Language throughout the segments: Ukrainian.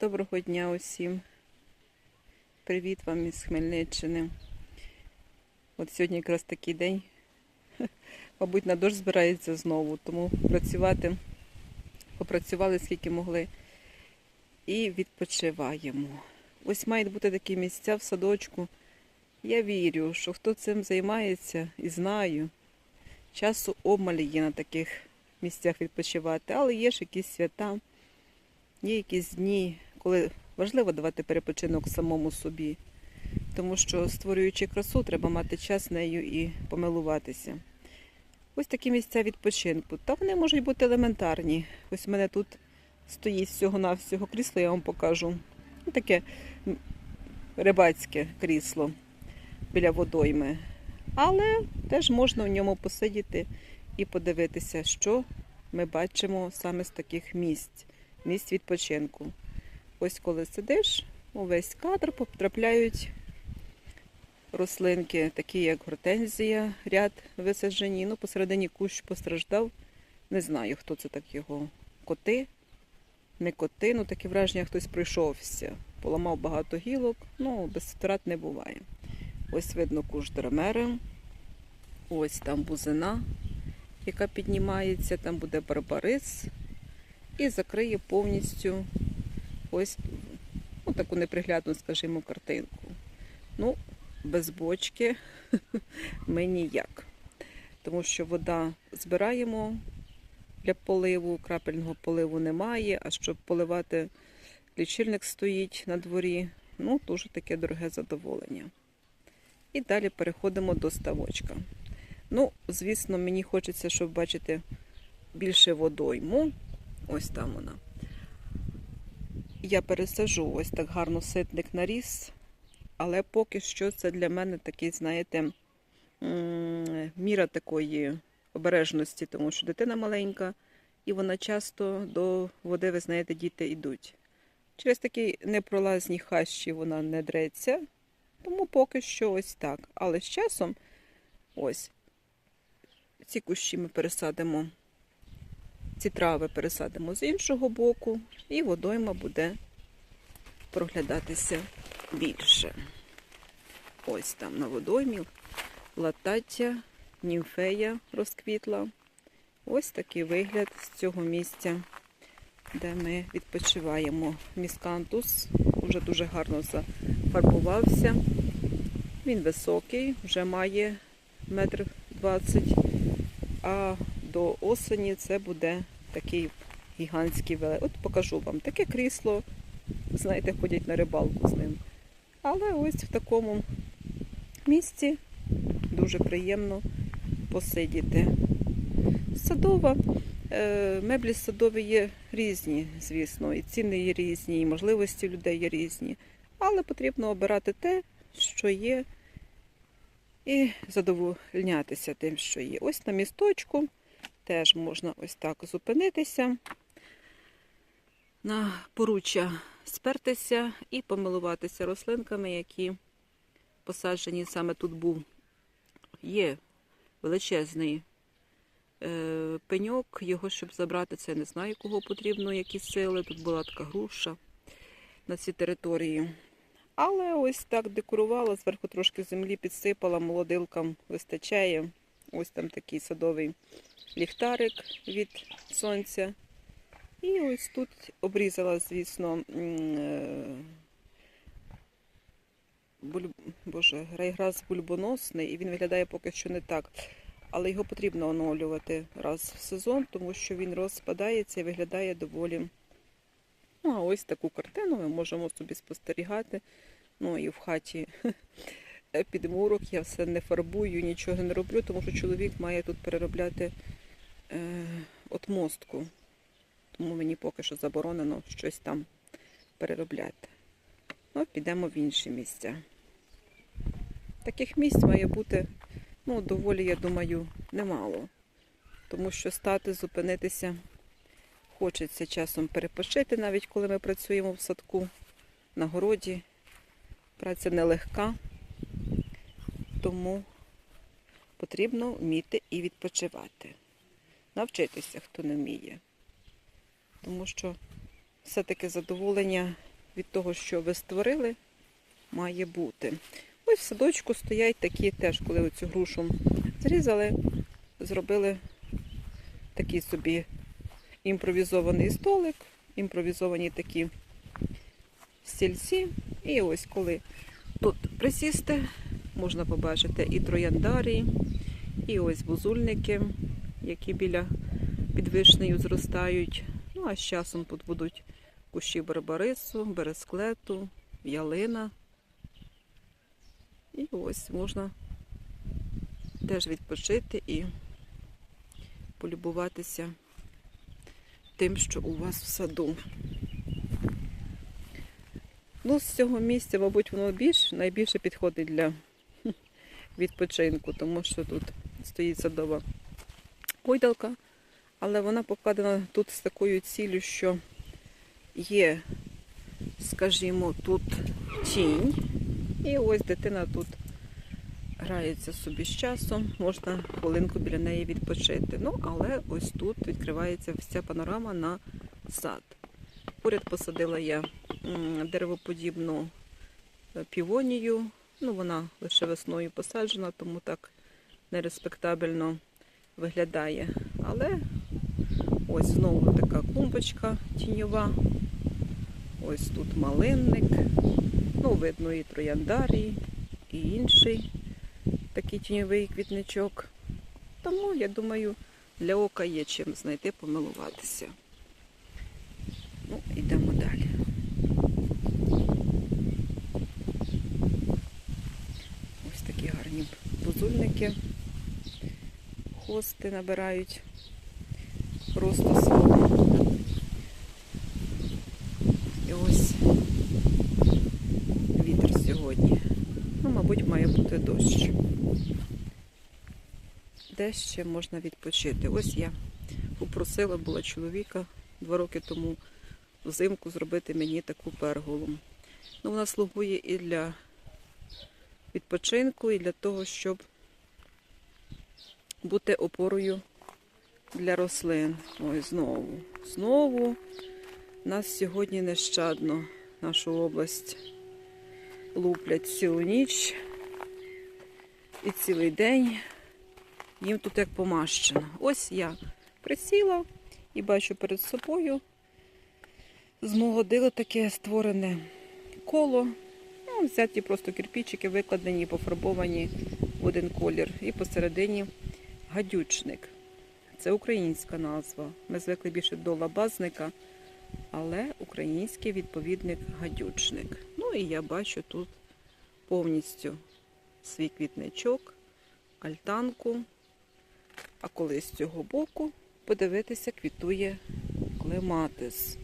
Доброго дня усім. Привіт вам із Хмельниччини. От сьогодні якраз такий день. Мабуть, на дощ збирається знову, тому працювати попрацювали скільки могли і відпочиваємо. Ось мають бути такі місця в садочку. Я вірю, що хто цим займається і знаю, часу обмаль є на таких місцях відпочивати, але є ж якісь свята. Є якісь дні, коли важливо давати перепочинок самому собі, тому що, створюючи красу, треба мати час нею і помилуватися. Ось такі місця відпочинку. Та вони можуть бути елементарні. Ось у мене тут стоїть всього-навсього крісло, я вам покажу. Ну, Таке рибацьке крісло біля водойми. Але теж можна в ньому посидіти і подивитися, що ми бачимо саме з таких місць місць відпочинку. Ось коли сидиш, увесь кадр потрапляють рослинки, такі як гортензія, ряд висаджені. Ну, посередині кущ постраждав. Не знаю, хто це так його. Коти, не коти, ну таке враження, хтось пройшовся, поламав багато гілок, ну, без втрат не буває. Ось видно кущ драмери, ось там бузина, яка піднімається, там буде барбарис і закриє повністю ось ну, таку неприглядну, скажімо, картинку. Ну, без бочки ми ніяк. Тому що вода збираємо для поливу, крапельного поливу немає, а щоб поливати, лічильник стоїть на дворі. Ну, дуже таке дороге задоволення. І далі переходимо до ставочка. Ну, звісно, мені хочеться, щоб бачити більше водойму. Ось там вона. Я пересажу ось так гарно ситник наріс, але поки що це для мене такий, знаєте, міра такої обережності, тому що дитина маленька, і вона часто до води, ви знаєте, діти йдуть. Через такі непролазні хащі вона не дреться, тому поки що ось так. Але з часом ось ці кущі ми пересадимо ці трави пересадимо з іншого боку, і водойма буде проглядатися більше. Ось там на водоймі латаття, німфея розквітла. Ось такий вигляд з цього місця, де ми відпочиваємо. Міскантус вже дуже гарно зафарбувався. Він високий, вже має метр двадцять, а до осені це буде такий гігантський велик. От покажу вам таке крісло. Знаєте, ходять на рибалку з ним. Але ось в такому місці дуже приємно посидіти. Садова, е, меблі садові є різні, звісно, і ціни є різні, і можливості людей є різні. Але потрібно обирати те, що є, і задовольнятися тим, що є. Ось на місточку теж можна ось так зупинитися, на поруччя спертися і помилуватися рослинками, які посаджені саме тут був. Є величезний е, пеньок, його, щоб забрати, це не знаю, кого потрібно, які сили. Тут була така груша на цій території. Але ось так декорувала, зверху трошки землі підсипала, молодилкам вистачає. Ось там такий садовий ліхтарик від сонця. І ось тут обрізала, звісно, е. Боже, райграс бульбоносний, і він виглядає поки що не так. Але його потрібно оновлювати раз в сезон, тому що він розпадається і виглядає доволі. Ну, а ось таку картину ми можемо собі спостерігати. Ну і в хаті під мурок я все не фарбую, нічого не роблю, тому що чоловік має тут переробляти е, отмостку. Тому мені поки що заборонено щось там переробляти. Ну, підемо в інші місця. Таких місць має бути, ну, доволі, я думаю, немало. Тому що стати, зупинитися, хочеться часом перепочити, навіть коли ми працюємо в садку, на городі. Праця нелегка, тому потрібно вміти і відпочивати. Навчитися, хто не вміє. Тому що все-таки задоволення від того, що ви створили, має бути. Ось в садочку стоять такі теж, коли оцю грушу зрізали, зробили такий собі імпровізований столик, імпровізовані такі стільці. І ось коли тут присісти, можна побачити і трояндарії, і ось бузульники, які біля під зростають. Ну а з часом тут будуть кущі барбарису, бересклету, ялина. І ось можна теж відпочити і полюбуватися тим, що у вас в саду. Ну, з цього місця, мабуть, воно більш найбільше підходить для відпочинку, тому що тут стоїть садова гойдалка, але вона покладена тут з такою ціллю, що є, скажімо, тут тінь, і ось дитина тут грається собі з часом, можна хвилинку біля неї відпочити. Ну, але ось тут відкривається вся панорама на сад. Поряд посадила я деревоподібну е, півонію. Ну, вона лише весною посаджена, тому так нереспектабельно виглядає. Але ось знову така клумбочка тіньова. Ось тут малинник. Ну, видно і трояндарій, і інший такий тіньовий квітничок. Тому, я думаю, для ока є чим знайти, помилуватися. Ну, йдемо далі. Ось такі гарні бузульники. Хости набирають просто свого. І ось вітер сьогодні. Ну, мабуть, має бути дощ. Де ще можна відпочити? Ось я попросила була чоловіка два роки тому взимку зробити мені таку перголу. Ну, вона слугує і для відпочинку, і для того, щоб бути опорою для рослин. Ось знову. Знову нас сьогодні нещадно нашу область луплять цілу ніч і цілий день. Їм тут як помащено. Ось я присіла і бачу перед собою з мого дила таке створене коло. Ну, взяті просто кирпичики, викладені, пофарбовані в один колір. І посередині гадючник. Це українська назва. Ми звикли більше до лабазника, але український відповідник гадючник. Ну і я бачу тут повністю свій квітничок, альтанку. А коли з цього боку подивитися, квітує клематис.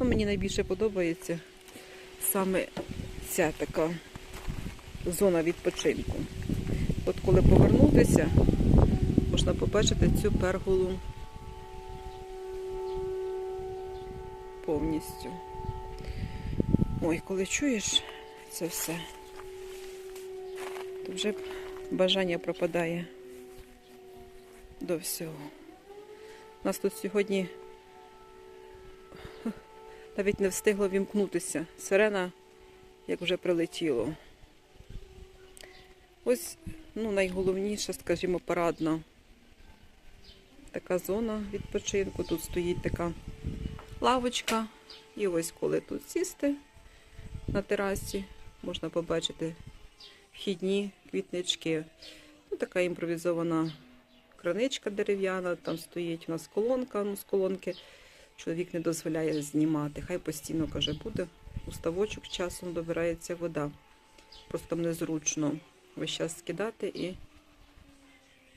Ну, мені найбільше подобається саме ця така зона відпочинку. От коли повернутися, можна побачити цю перголу повністю. Ой, коли чуєш це все, то вже бажання пропадає до всього. У нас тут сьогодні навіть не встигло вімкнутися. Сирена, як вже прилетіло. Ось, ну, найголовніше, скажімо, парадна така зона відпочинку. Тут стоїть така лавочка. І ось коли тут сісти на терасі, можна побачити вхідні квітнички. Ну, така імпровізована краничка дерев'яна, там стоїть у нас колонка, ну з колонки чоловік не дозволяє знімати. Хай постійно, каже, буде. У ставочок часом добирається вода. Просто там незручно весь час скидати і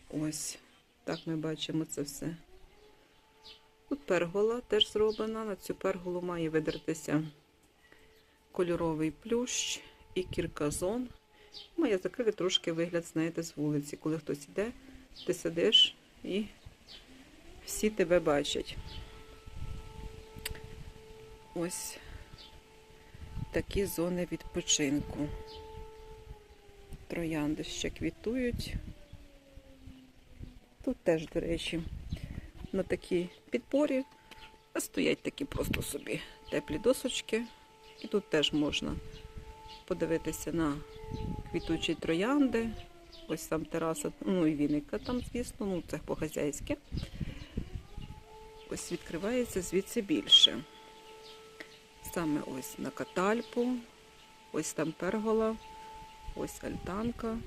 ось так ми бачимо це все. Тут пергола теж зроблена. На цю перголу має видертися кольоровий плющ і кірказон. Має закрити трошки вигляд, знаєте, з вулиці. Коли хтось іде, ти сидиш і всі тебе бачать. Ось такі зони відпочинку. Троянди ще квітують. Тут теж, до речі, на такій підпорі стоять такі просто собі теплі досочки. І тут теж можна подивитися на квітучі троянди. Ось там тераса, ну і віника там, звісно, ну це по-хазяйськи. Ось відкривається звідси більше. Саме ось на катальпу, ось там пергола, ось альтанка.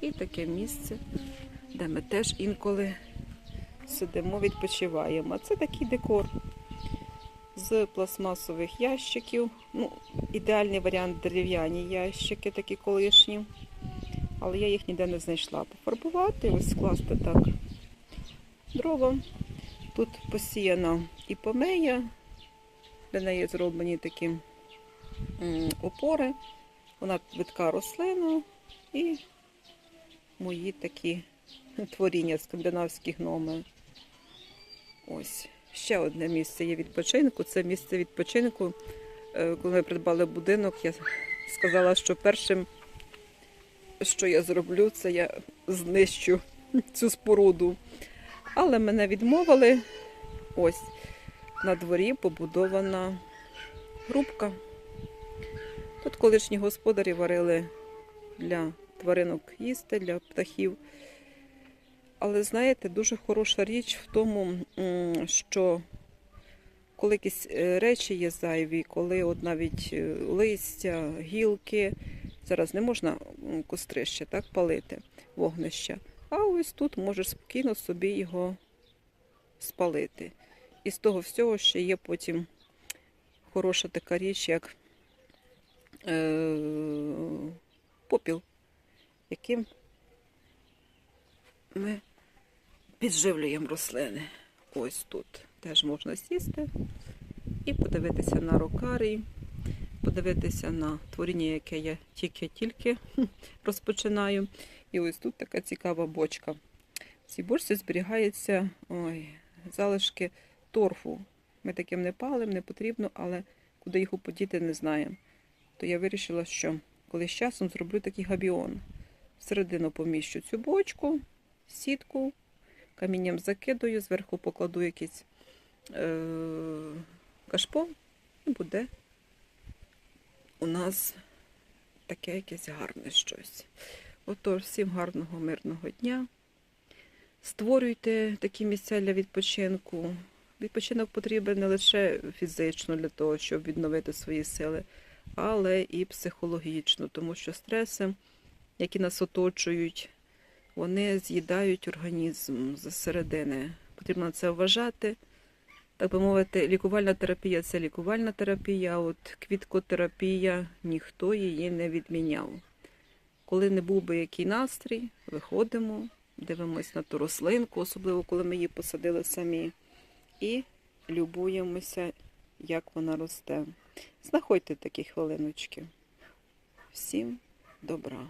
І таке місце, де ми теж інколи сидимо, відпочиваємо. Це такий декор з пластмасових ящиків. Ну, ідеальний варіант дерев'яні ящики, такі колишні. Але я їх ніде не знайшла. Пофарбувати, ось скласти так дрова. Тут посіяна і помея, для неї зроблені такі опори. Вона видка рослина і мої такі творіння скандинавські гноми. Ось. Ще одне місце є відпочинку. Це місце відпочинку. Е, Коли ми придбали будинок, я сказала, що першим, що я зроблю, це я знищу цю споруду. Але мене відмовили. Ось на дворі побудована грубка. Тут колишні господарі варили для тваринок їсти, для птахів. Але знаєте, дуже хороша річ в тому, що коли якісь е, речі є зайві, коли от навіть е, листя, гілки, зараз не можна кострище так, палити, вогнища. А ось тут можеш спокійно собі його спалити. І з того всього ще є потім хороша така річ, як е, попіл, яким ми підживлюємо рослини. Ось тут теж можна сісти і подивитися на рокарій, подивитися на творіння, яке я тільки-тільки розпочинаю. І ось тут така цікава бочка. В цій бочці зберігаються ой, залишки торфу. Ми таким не палим, не потрібно, але куди їх уподіти, не знаємо. То я вирішила, що коли з часом зроблю такий габіон. Всередину поміщу цю бочку, сітку, камінням закидаю, зверху покладу якийсь е- кашпо, і буде у нас таке якесь гарне щось. Отож, всім гарного, мирного дня. Створюйте такі місця для відпочинку. Відпочинок потрібен не лише фізично для того, щоб відновити свої сили, але і психологічно, тому що стреси, які нас оточують, вони з'їдають організм зсередини. Потрібно це вважати. Так би мовити, лікувальна терапія це лікувальна терапія, а от квіткотерапія ніхто її не відміняв. Коли не був би який настрій, виходимо, дивимося на ту рослинку, особливо коли ми її посадили самі, і любуємося, як вона росте. Знаходьте такі хвилиночки. Всім добра!